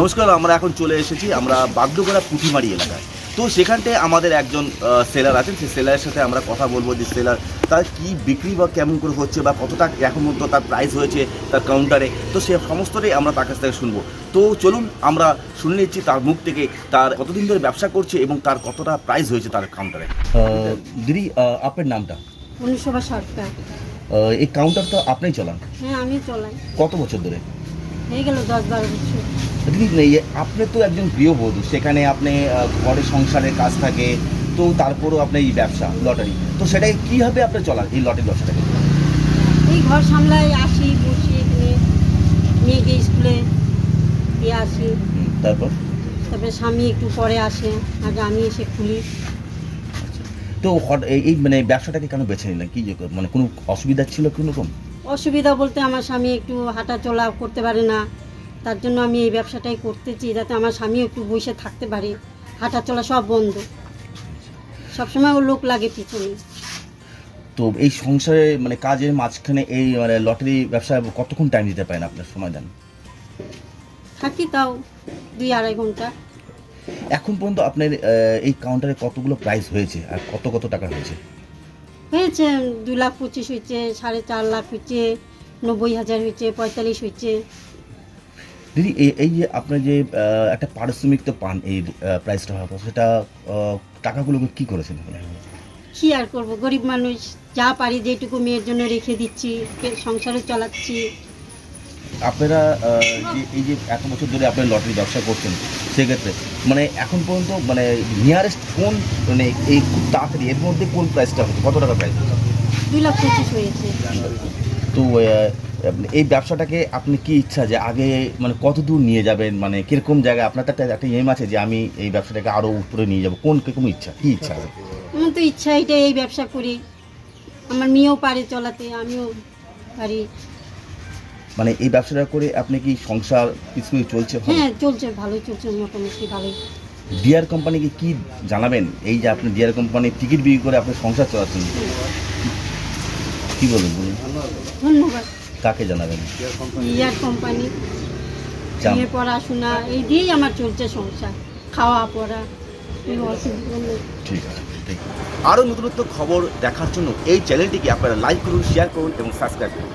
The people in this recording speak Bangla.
নমস্কার আমরা এখন চলে এসেছি আমরা বাগডোগরা পুঁথিমারি এলাকায়। তো সেখানটায় আমাদের একজন সেলার আছেন সেই সেলারের সাথে আমরা কথা বলব যে সেলার তার কি বিক্রি বা কেমন করে হচ্ছে বা কতটা এখন মধ্যে তার প্রাইস হয়েছে তার কাউন্টারে তো সে সমস্তটাই আমরা তার কাছ থেকে শুনব। তো চলুন আমরা শুনে নিচ্ছি তার মুখ থেকে তার কতদিন ধরে ব্যবসা করছে এবং তার কতটা প্রাইস হয়েছে তার কাউন্টারে দিদি আপনার নামটা? উনিশশো এই কাউন্টার তো আপনিই চালান? হ্যাঁ আমি চলাই। কত বছর ধরে? হয়ে গেল দশ বারো বছর। দিদি নেই। আপনি তো একজন গৃহবধূ সেখানে আপনি ঘরে সংসারের কাজ থাকে তো তারপরও আপনার এই ব্যবসা লটারি। তো সেটাই কীভাবে আপনি চলান এই লটারি ব্যবসাটাকে? এই ঘর সামলাই আসি বসি এখানে মেয়েকে স্কুলে দিয়ে আসি। তারপর? তারপরে স্বামী একটু পরে আসে আগে আমি এসে খুলি। তো হট- এই- এই মানে ব্যবসাটাকে কেন বেছে নিলেন? কি মানে কোনো অসুবিধা ছিল কোনো রকম? অসুবিধা বলতে আমার স্বামী একটু হাঁটা চলা করতে পারে না। তার জন্য আমি এই ব্যবসাটাই করতেছি যাতে আমার স্বামী একটু বসে থাকতে পারে। হাঁটা চলা সব বন্ধ। সবসময় ও লোক লাগে পিছনে। তো এই সংসারে মানে কাজের মাঝখানে এই মানে লটারি ব্যবসা কতক্ষণ টাইম দিতে পারেন আপনার? সময় দেন। থাকি তাও দুই আড়াই ঘণ্টা। এখন পর্যন্ত আপনার এই কাউন্টারে কতগুলো প্রাইস হয়েছে আর কত কত টাকা হয়েছে? হয়েছে দুই লাখ পঁচিশ হয়েছে সাড়ে চার লাখ হয়েছে নব্বই হাজার হয়েছে পঁয়তাল্লিশ হয়েছে। দিদি এই- এই যে আপনার যে একটা পারিশ্রমিক তো পান এই প্রাইসটা হওয়ার পর সেটা টাকাগুলো কি করেছেন কি আর করব? গরিব মানুষ যা পারি যেটুকু মেয়ের জন্য রেখে দিচ্ছি সংসারও চালাচ্ছি। আপনারা যে এই যে এত বছর ধরে আপনার লটারি ব্যবসা করছেন সেক্ষেত্রে মানে এখন পর্যন্ত মানে নিয়ারেস্ট কোন মানে এই খুব তাড়াতাড়ি এর মধ্যে কোন প্রাইসটা হচ্ছে? কত টাকা প্রাইস দুই লাখ পঁচিশ হয়েছে। তো এই ব্যবসাটাকে আপনি কি ইচ্ছা যে আগে মানে কত দূর নিয়ে যাবেন? মানে কীরকম জায়গায় আপনার একটা একটা এম আছে যে আমি এই ব্যবসাটাকে আরও উপরে নিয়ে যাব? কোন কীরকম ইচ্ছা? কি ইচ্ছা আছে? আমার তো ইচ্ছা এটা এই ব্যবসা করি। আমার মেয়েও পারে চলাতে আমিও পারি। মানে এই ব্যবসাটা করে আপনি কি সংসার কিছু চলছে হ্যাঁ চলছে ভালোই চলছে মোটামুটি ভালোই। ডিয়ার কোম্পানিকে কি জানাবেন? এই যে আপনি ডিয়ার কোম্পানি টিকিট বিক্রি করে আপনি সংসার চালাচ্ছেন। কি বলবেন বলুন? ধন্যবাদ। কাকে জানাবেন? ইয়ার কোম্পানি। নিয়ে পড়াশোনা এই দিয়েই আমার চলছে সংসার খাওয়া পড়া ঠিক আছে ঠিক আরও নতুনত্ব খবর দেখার জন্য এই চ্যানেলটিকে আপনারা লাইক করুন শেয়ার করুন এবং সাবস্ক্রাইব করুন।